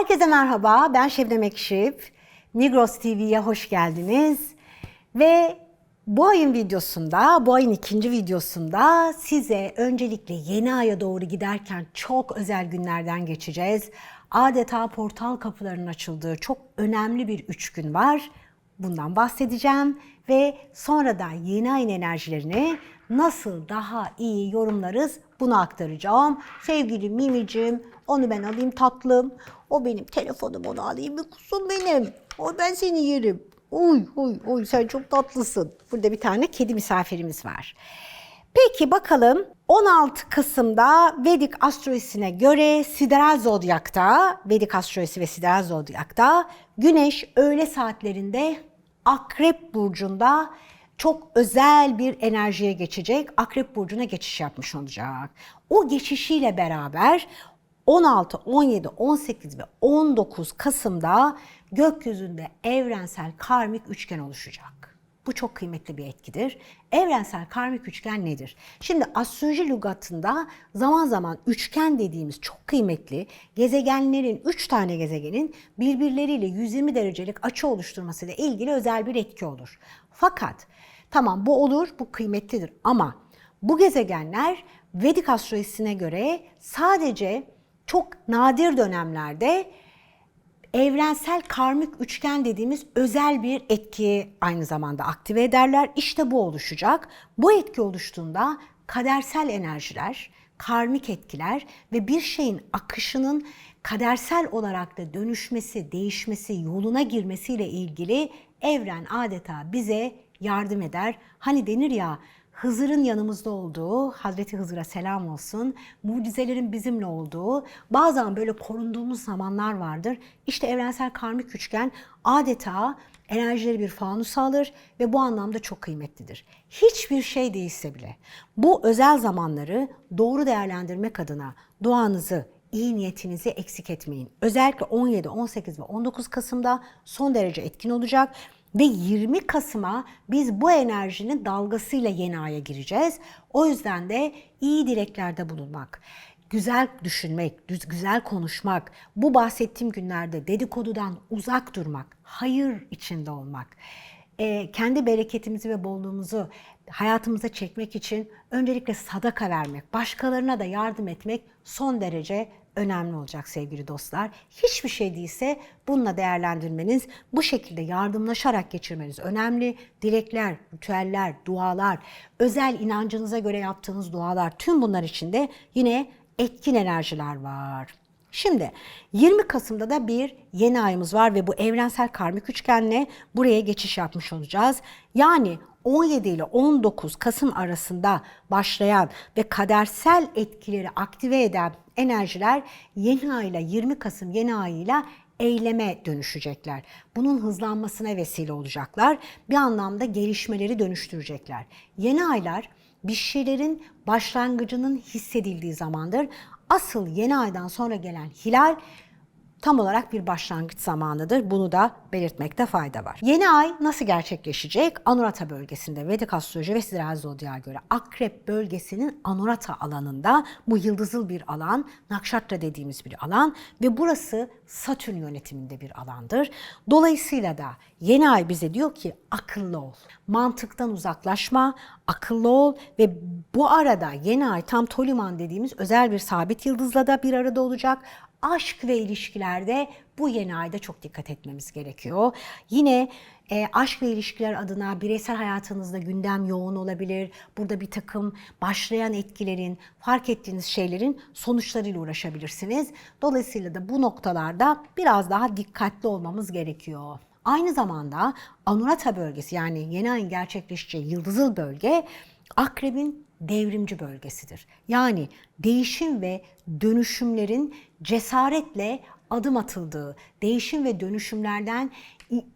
Herkese merhaba, ben Şebnem Ekşip. Migros TV'ye hoş geldiniz. Ve bu ayın videosunda, bu ayın ikinci videosunda size öncelikle yeni aya doğru giderken çok özel günlerden geçeceğiz. Adeta portal kapılarının açıldığı çok önemli bir üç gün var. Bundan bahsedeceğim ve sonra da yeni ayın enerjilerini nasıl daha iyi yorumlarız bunu aktaracağım. Sevgili Mimicim onu ben alayım tatlım. O benim telefonum onu alayım mı kuzum benim. O ben seni yerim. Oy oy oy sen çok tatlısın. Burada bir tane kedi misafirimiz var. Peki bakalım 16 Kasım'da Vedik astrolojisine göre sideral zodyakta, Vedik astrolojisi ve sideral zodyakta Güneş öğle saatlerinde Akrep burcunda çok özel bir enerjiye geçecek. Akrep burcuna geçiş yapmış olacak. O geçişiyle beraber 16, 17, 18 ve 19 Kasım'da gökyüzünde evrensel karmik üçgen oluşacak. Bu çok kıymetli bir etkidir. Evrensel karmik üçgen nedir? Şimdi astroloji lügatında zaman zaman üçgen dediğimiz çok kıymetli gezegenlerin, üç tane gezegenin birbirleriyle 120 derecelik açı oluşturmasıyla ilgili özel bir etki olur. Fakat tamam bu olur, bu kıymetlidir ama bu gezegenler Vedik astrolojisine göre sadece çok nadir dönemlerde evrensel karmik üçgen dediğimiz özel bir etkiyi aynı zamanda aktive ederler. İşte bu oluşacak. Bu etki oluştuğunda kadersel enerjiler, karmik etkiler ve bir şeyin akışının kadersel olarak da dönüşmesi, değişmesi, yoluna girmesiyle ilgili evren adeta bize yardım eder. Hani denir ya Hızır'ın yanımızda olduğu, Hazreti Hızır'a selam olsun, mucizelerin bizimle olduğu, bazen böyle korunduğumuz zamanlar vardır. İşte evrensel karmik üçgen adeta enerjileri bir fanus alır ve bu anlamda çok kıymetlidir. Hiçbir şey değilse bile bu özel zamanları doğru değerlendirmek adına duanızı, iyi niyetinizi eksik etmeyin. Özellikle 17, 18 ve 19 Kasım'da son derece etkin olacak. Ve 20 Kasım'a biz bu enerjinin dalgasıyla yeni aya gireceğiz. O yüzden de iyi dileklerde bulunmak, güzel düşünmek, düz- güzel konuşmak, bu bahsettiğim günlerde dedikodudan uzak durmak, hayır içinde olmak, e, kendi bereketimizi ve bolluğumuzu hayatımıza çekmek için öncelikle sadaka vermek, başkalarına da yardım etmek son derece önemli olacak sevgili dostlar. Hiçbir şey değilse bununla değerlendirmeniz, bu şekilde yardımlaşarak geçirmeniz önemli. Dilekler, ritüeller, dualar, özel inancınıza göre yaptığınız dualar tüm bunlar içinde yine etkin enerjiler var. Şimdi 20 Kasım'da da bir yeni ayımız var ve bu evrensel karmik üçgenle buraya geçiş yapmış olacağız. Yani 17 ile 19 Kasım arasında başlayan ve kadersel etkileri aktive eden enerjiler yeni ayla 20 Kasım yeni ayıyla eyleme dönüşecekler. Bunun hızlanmasına vesile olacaklar. Bir anlamda gelişmeleri dönüştürecekler. Yeni aylar bir şeylerin başlangıcının hissedildiği zamandır. Asıl yeni aydan sonra gelen hilal tam olarak bir başlangıç zamanıdır. Bunu da belirtmekte fayda var. Yeni ay nasıl gerçekleşecek? Anurata bölgesinde Vedik astroloji ve sideral zodyağa göre Akrep bölgesinin Anurata alanında bu yıldızıl bir alan, Nakşatra dediğimiz bir alan ve burası Satürn yönetiminde bir alandır. Dolayısıyla da yeni ay bize diyor ki akıllı ol. Mantıktan uzaklaşma, akıllı ol ve bu arada yeni ay tam Toliman dediğimiz özel bir sabit yıldızla da bir arada olacak aşk ve ilişkilerde bu yeni ayda çok dikkat etmemiz gerekiyor. Yine e, aşk ve ilişkiler adına bireysel hayatınızda gündem yoğun olabilir. Burada bir takım başlayan etkilerin, fark ettiğiniz şeylerin sonuçlarıyla uğraşabilirsiniz. Dolayısıyla da bu noktalarda biraz daha dikkatli olmamız gerekiyor. Aynı zamanda Anurata bölgesi yani yeni ayın gerçekleşeceği yıldızıl bölge akrebin devrimci bölgesidir. Yani değişim ve dönüşümlerin cesaretle adım atıldığı, değişim ve dönüşümlerden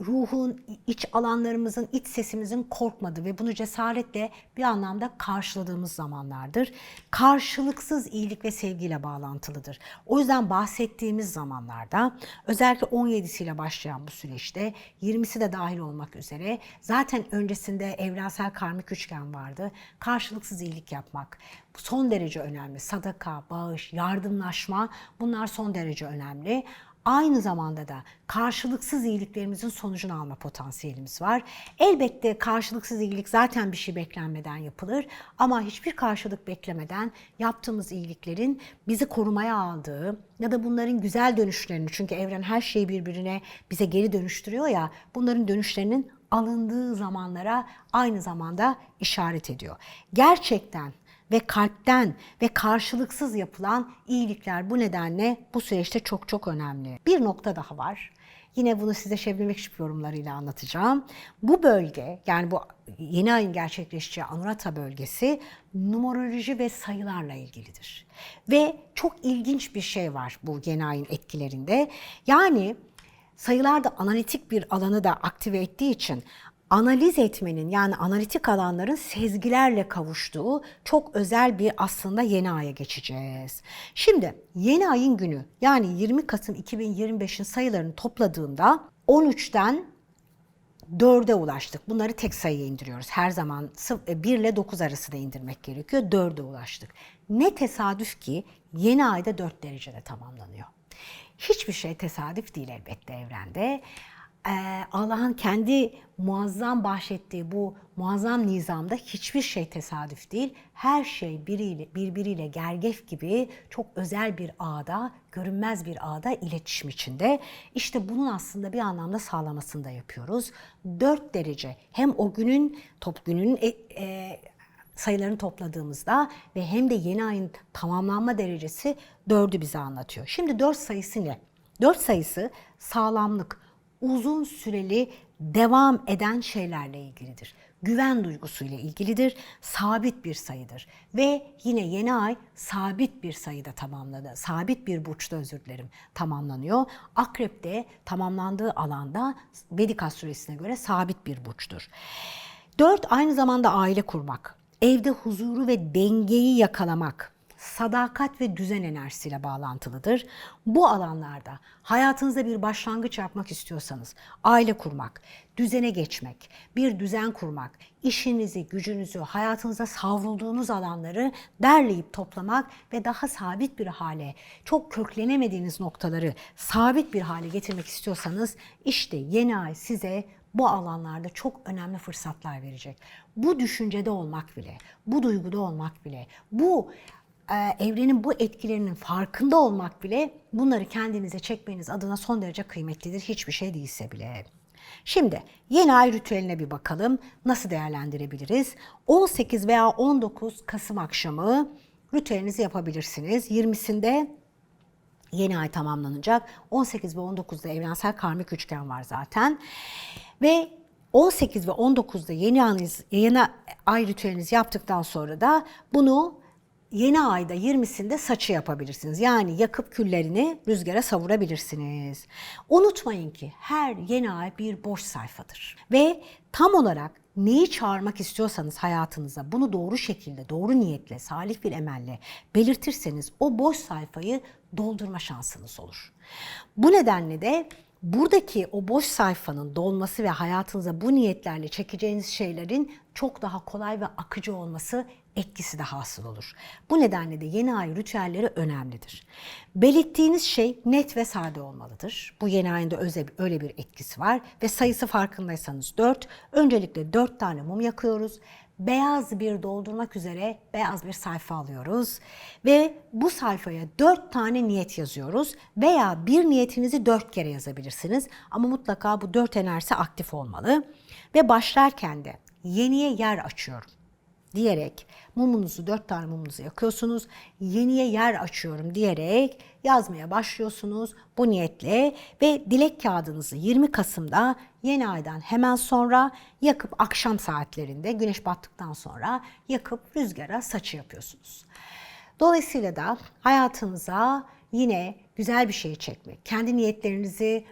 ruhun, iç alanlarımızın, iç sesimizin korkmadığı ve bunu cesaretle bir anlamda karşıladığımız zamanlardır. Karşılıksız iyilik ve sevgiyle bağlantılıdır. O yüzden bahsettiğimiz zamanlarda özellikle 17'siyle başlayan bu süreçte 20'si de dahil olmak üzere zaten öncesinde evrensel karmik üçgen vardı. Karşılıksız iyilik yapmak son derece önemli. Sadaka, bağış, yardımlaşma bunlar son derece önemli. Aynı zamanda da karşılıksız iyiliklerimizin sonucunu alma potansiyelimiz var. Elbette karşılıksız iyilik zaten bir şey beklenmeden yapılır ama hiçbir karşılık beklemeden yaptığımız iyiliklerin bizi korumaya aldığı ya da bunların güzel dönüşlerini çünkü evren her şeyi birbirine bize geri dönüştürüyor ya bunların dönüşlerinin alındığı zamanlara aynı zamanda işaret ediyor. Gerçekten ve kalpten ve karşılıksız yapılan iyilikler bu nedenle bu süreçte çok çok önemli. Bir nokta daha var. Yine bunu size Şebnem Ekşip yorumlarıyla anlatacağım. Bu bölge yani bu yeni ayın gerçekleşeceği Anurata bölgesi numeroloji ve sayılarla ilgilidir. Ve çok ilginç bir şey var bu yeni ayın etkilerinde. Yani sayılar da analitik bir alanı da aktive ettiği için analiz etmenin yani analitik alanların sezgilerle kavuştuğu çok özel bir aslında yeni aya geçeceğiz. Şimdi yeni ayın günü yani 20 Kasım 2025'in sayılarını topladığında 13'ten 4'e ulaştık. Bunları tek sayıya indiriyoruz. Her zaman 1 ile 9 arası da indirmek gerekiyor. 4'e ulaştık. Ne tesadüf ki yeni ayda 4 derecede tamamlanıyor. Hiçbir şey tesadüf değil elbette evrende. Ee, Allah'ın kendi muazzam bahşettiği bu muazzam nizamda hiçbir şey tesadüf değil. Her şey biriyle, birbiriyle gergef gibi çok özel bir ağda, görünmez bir ağda iletişim içinde. İşte bunun aslında bir anlamda sağlamasını da yapıyoruz. 4 derece hem o günün top günün e, e, sayılarını topladığımızda ve hem de yeni ayın tamamlanma derecesi 4'ü bize anlatıyor. Şimdi 4 sayısı ne? 4 sayısı sağlamlık, uzun süreli devam eden şeylerle ilgilidir. Güven duygusuyla ilgilidir, sabit bir sayıdır. Ve yine yeni ay sabit bir sayıda tamamladı. Sabit bir burçta özür dilerim tamamlanıyor. Akrep'te tamamlandığı alanda Vedika suresine göre sabit bir burçtur. Dört aynı zamanda aile kurmak, evde huzuru ve dengeyi yakalamak, sadakat ve düzen enerjisiyle bağlantılıdır. Bu alanlarda hayatınızda bir başlangıç yapmak istiyorsanız, aile kurmak, düzene geçmek, bir düzen kurmak, işinizi, gücünüzü, hayatınıza savrulduğunuz alanları derleyip toplamak ve daha sabit bir hale, çok köklenemediğiniz noktaları sabit bir hale getirmek istiyorsanız işte yeni ay size bu alanlarda çok önemli fırsatlar verecek. Bu düşüncede olmak bile, bu duyguda olmak bile, bu evrenin bu etkilerinin farkında olmak bile bunları kendinize çekmeniz adına son derece kıymetlidir. Hiçbir şey değilse bile. Şimdi yeni ay ritüeline bir bakalım. Nasıl değerlendirebiliriz? 18 veya 19 Kasım akşamı ritüelinizi yapabilirsiniz. 20'sinde yeni ay tamamlanacak. 18 ve 19'da evrensel karmik üçgen var zaten. Ve 18 ve 19'da yeni, anız, yeni ay ritüelinizi yaptıktan sonra da bunu yeni ayda 20'sinde saçı yapabilirsiniz. Yani yakıp küllerini rüzgara savurabilirsiniz. Unutmayın ki her yeni ay bir boş sayfadır. Ve tam olarak neyi çağırmak istiyorsanız hayatınıza bunu doğru şekilde, doğru niyetle, salih bir emelle belirtirseniz o boş sayfayı doldurma şansınız olur. Bu nedenle de buradaki o boş sayfanın dolması ve hayatınıza bu niyetlerle çekeceğiniz şeylerin çok daha kolay ve akıcı olması etkisi de hasıl olur. Bu nedenle de yeni ay ritüelleri önemlidir. Belirttiğiniz şey net ve sade olmalıdır. Bu yeni ayında öyle bir etkisi var ve sayısı farkındaysanız 4. Öncelikle 4 tane mum yakıyoruz beyaz bir doldurmak üzere beyaz bir sayfa alıyoruz ve bu sayfaya dört tane niyet yazıyoruz veya bir niyetinizi dört kere yazabilirsiniz ama mutlaka bu dört enerjisi aktif olmalı ve başlarken de yeniye yer açıyorum diyerek mumunuzu dört tane mumunuzu yakıyorsunuz. Yeniye yer açıyorum diyerek yazmaya başlıyorsunuz bu niyetle ve dilek kağıdınızı 20 Kasım'da yeni aydan hemen sonra yakıp akşam saatlerinde güneş battıktan sonra yakıp rüzgara saçı yapıyorsunuz. Dolayısıyla da hayatınıza yine güzel bir şey çekmek, kendi niyetlerinizi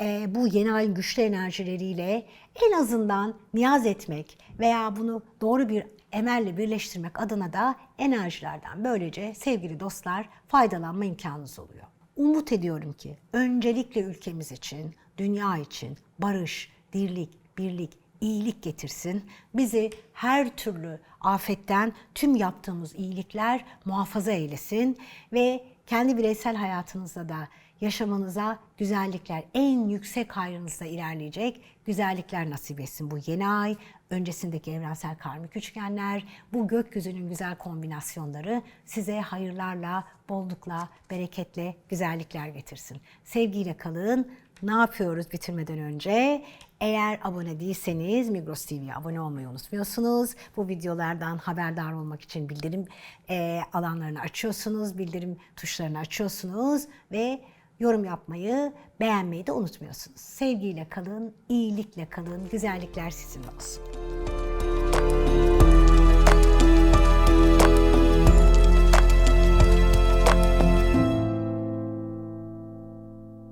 e, bu yeni ayın güçlü enerjileriyle en azından niyaz etmek veya bunu doğru bir emelle birleştirmek adına da enerjilerden böylece sevgili dostlar faydalanma imkanınız oluyor. Umut ediyorum ki öncelikle ülkemiz için, dünya için barış, dirlik, birlik, iyilik getirsin. Bizi her türlü afetten tüm yaptığımız iyilikler muhafaza eylesin ve kendi bireysel hayatınızda da yaşamınıza güzellikler, en yüksek hayrınızda ilerleyecek güzellikler nasip etsin bu yeni ay. Öncesindeki evrensel karmik üçgenler, bu gökyüzünün güzel kombinasyonları size hayırlarla, bollukla, bereketle güzellikler getirsin. Sevgiyle kalın. Ne yapıyoruz bitirmeden önce? Eğer abone değilseniz Migros TV'ye abone olmayı unutmuyorsunuz. Bu videolardan haberdar olmak için bildirim e, alanlarını açıyorsunuz, bildirim tuşlarını açıyorsunuz ve yorum yapmayı, beğenmeyi de unutmuyorsunuz. Sevgiyle kalın, iyilikle kalın, güzellikler sizinle olsun.